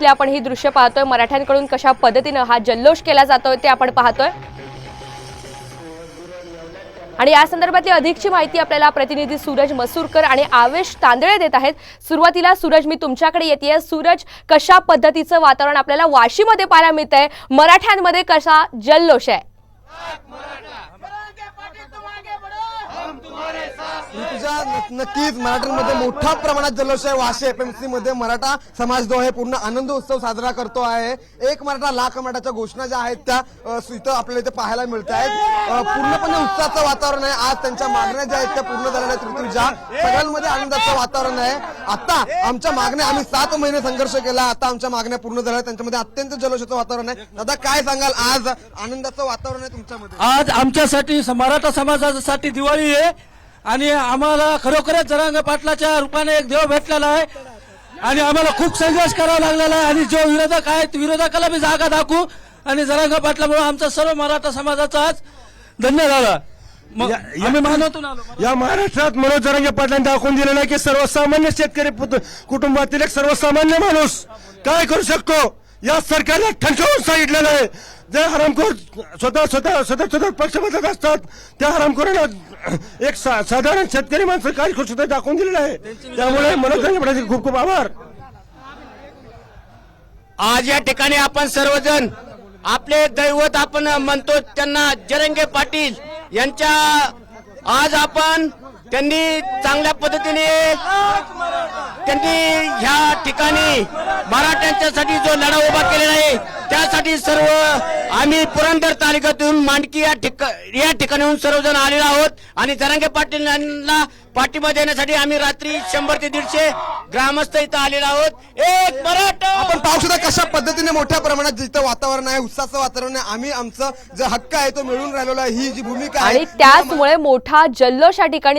भागातले आपण ही दृश्य पाहतोय. मराठ्यांकडून कशा पद्धतीनं हा जल्लोष केला जातोय ते आपण पाहतोय. आणि या संदर्भातली अधिकची माहिती आपल्याला प्रतिनिधी सूरज मसूरकर आणि आवेश तांदळे देत आहेत. सुरुवातीला सूरज मी तुमच्याकडे येते सूरज कशा पद्धतीचं वातावरण आपल्याला वाशीमध्ये पाहायला मिळत आहे मराठ्यांमध्ये कसा जल्लोष आहे? ऋतुजा नक्कीच मराठ्यांमध्ये मोठ्या प्रमाणात जल्लोष आहे. वाशी एपीएमसी मध्ये मराठा समाज जो आहे पूर्ण आनंद उत्सव साजरा करतो आहे. एक मराठा लाख मराठाच्या घोषणा ज्या आहेत त्या इथं आपल्याला इथे पाहायला मिळत आहेत. पूर्णपणे उत्साहाचं वातावरण आहे. आज त्यांच्या मागण्या ज्या आहेत त्या पूर्ण झालेल्या आहेत. ऋतुजा सगळ्यांमध्ये आनंदाचं वातावरण आहे. आता आमच्या मागण्या आम्ही सात महिने संघर्ष केला. आता आमच्या मागण्या पूर्ण झाल्या त्यांच्यामध्ये अत्यंत जल्लोषाचं वातावरण आहे. दादा काय सांगाल? आज आनंदाचं वातावरण आहे तुमच्यामध्ये. आज आमच्यासाठी मराठा समाजासाठी दिवाळी आहे. आणि आम्हाला खरोखरच जरांग पाटलाच्या रूपाने एक देव भेटलेला आहे. आणि आम्हाला खूप संघर्ष करावा लागलेला आहे. आणि जो विरोधक आहे विरोधकाला मी जागा दाखवू. आणि जरांग पाटलामुळे आमचा सर्व मराठा समाजाचा आज धन्य झाला. आम्ही मानवतून या महाराष्ट्रात मनोज जरांगे पाटलांनी दाखवून दिलेलं आहे की सर्वसामान्य शेतकरी कुटुंबातील एक सर्वसामान्य माणूस काय करू शकतो? या सरकारला ठणकावून सांगितलेलं आहे. जे हरामखोर स्वतः स्वतः स्वतः स्वतः पक्ष बदलत असतात त्या हरामखोरांना एक सा- साधारण शेतकरी माणसं काय करू दाखवून दिलेलं आहे. त्यामुळे मनोज जरांगे खूप खूप आभार. आज या ठिकाणी आपण सर्वजण आपले दैवत आपण म्हणतो त्यांना जरंगे पाटील यांच्या आज आपण त्यांनी चांगल्या पद्धतीने त्यांनी ह्या ठिकाणी मराठ्यांच्यासाठी जो लढा उभा केलेला आहे त्यासाठी सर्व आम्ही पुरंदर तालुक्यातून मांडकी या ठिका या ठिकाणाहून सर्वजण आलेलो आहोत. आणि जरांगे पाटील यांना पाठिंबा देण्यासाठी आम्ही रात्री शंभर ते दीडशे ग्रामस्थ इथं आलेलो आहोत. एक मराठा! आपण पाहू शकता कशा पद्धतीने मोठ्या प्रमाणात जिथं वातावरण आहे उत्साहाचं वातावरण आहे आम्ही आमचं जो हक्क आहे तो मिळून राहिलेला आहे. ही जी भूमिका आहे आणि त्याचमुळे मोठा जल्लोष या ठिकाणी